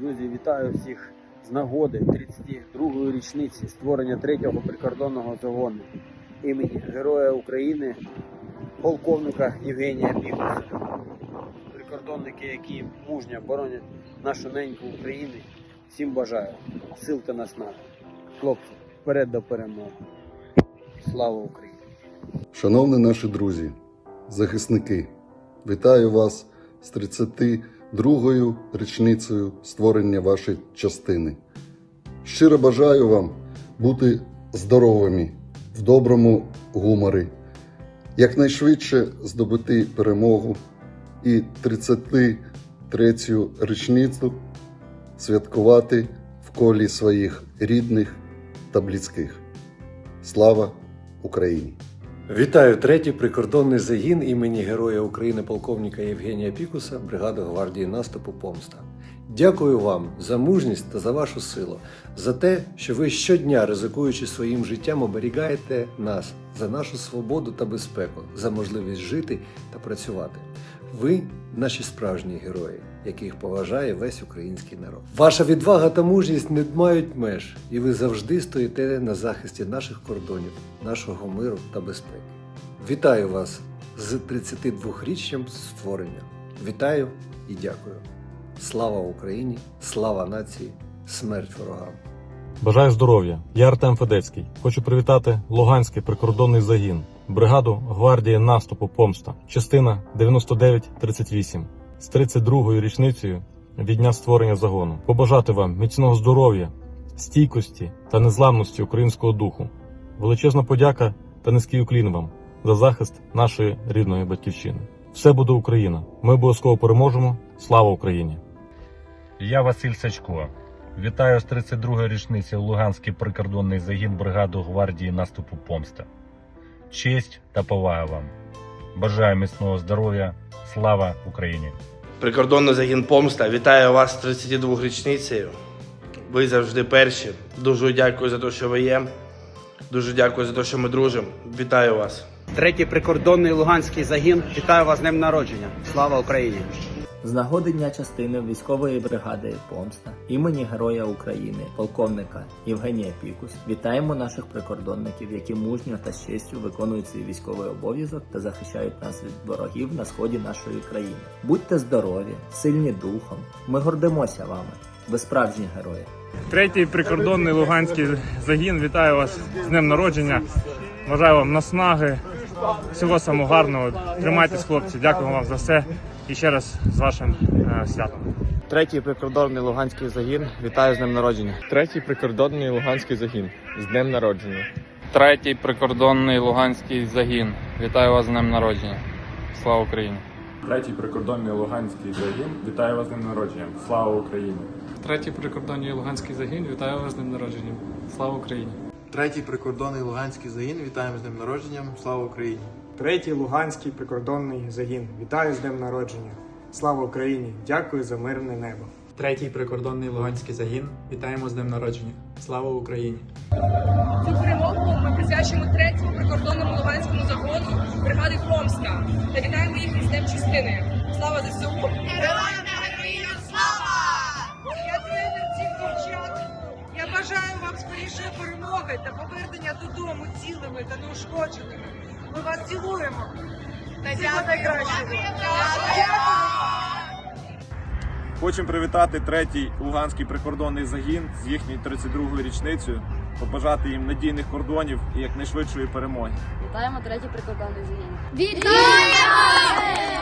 Друзі, вітаю всіх з нагоди 32-ї річниці створення третього прикордонного загону імені Героя України, полковника Євгенія Пікуса. Прикордонники, які мужньо боронять нашу неньку України. Всім бажаю сил та наснаги. Хлопці, вперед до перемоги. Слава Україні! Шановні наші друзі, захисники, вітаю вас з 32-ю річницею створення вашої частини. Щиро бажаю вам бути здоровими, в доброму гуморі, якнайшвидше здобути перемогу і 33-ю річницю святкувати в колі своїх рідних та близьких. Слава Україні! Вітаю третій прикордонний загін імені Героя України полковника Євгенія Пікуса, бригади гвардії наступу Помста. Дякую вам за мужність та за вашу силу, за те, що ви щодня, ризикуючи своїм життям, оберігаєте нас за нашу свободу та безпеку, за можливість жити та працювати. Ви наші справжні герої, яких поважає весь український народ. Ваша відвага та мужність не мають меж, і ви завжди стоїте на захисті наших кордонів, нашого миру та безпеки. Вітаю вас з 32-річчям створення. Вітаю і дякую. Слава Україні, слава нації, смерть ворогам! Бажаю здоров'я. Я Артем Федецький. Хочу привітати Луганський прикордонний загін, бригаду гвардії наступу Помста, частина 9938 з 32-ю річницею від дня створення загону. Побажати вам міцного здоров'я, стійкості та незламності українського духу. Величезна подяка та низький уклін вам за захист нашої рідної батьківщини. Все буде Україна. Ми обов'язково переможемо. Слава Україні! Я Василь Сачко. Вітаю з 32-ї річниці Луганський прикордонний загін бригаду гвардії наступу Помста. Честь та повага вам. Бажаю міцного здоров'я. Слава Україні! Прикордонний загін Помста вітаю вас з 32 річницею. Ви завжди перші. Дуже дякую за те, що ви є. Дуже дякую за те, що ми дружимо. Вітаю вас. Третій прикордонний Луганський загін. Вітаю вас з днем народження. Слава Україні! З нагоди дня частини військової бригади Помста імені Героя України, полковника Євгенія Пікус, вітаємо наших прикордонників, які мужньо та з честю виконують свій військовий обов'язок та захищають нас від ворогів на сході нашої країни. Будьте здорові, сильні духом. Ми гордимося вами. Ви справжні герої. Третій прикордонний Луганський загін. Вітаю вас з днем народження. Бажаю вам наснаги, всього самого гарного. Тримайтесь, хлопці. Дякую вам за все. І ще раз з вашим е, святом. Третій прикордонний Луганський загін. Вітаю з днем народження. Третій прикордонний Луганський загін. З днем народження. Третій прикордонний Луганський загін. Вітаю вас з днем народження. Слава Україні! Третій прикордонний Луганський загін. Вітаю вас з днем народження. Слава Україні! Третій прикордонний Луганський загін. Вітаю вас з днем народження. Слава Україні! Третій прикордонний Луганський загін. Вітаємо з днем народження. Слава Україні! Третій Луганський прикордонний загін. Вітаю з днем народження. Слава Україні! Дякую за мирне небо. Третій прикордонний Луганський загін. Вітаємо з днем народження. Слава Україні! Цю перемогу ми присвячуємо третьому прикордонному Луганському загону бригади Помста та вітаємо їх із Днем частини. Слава ЗСУ! Героям та слава! Я тренер цих дівчат. Я бажаю вам скорішої перемоги та повернення додому цілими та неушкодженими. Ми вас цілуємо. Всього. Хочемо привітати третій Луганський прикордонний загін з їхньою 32-ю річницею, побажати їм надійних кордонів і якнайшвидшої перемоги. Вітаємо третій прикордонний загін. Вітаємо!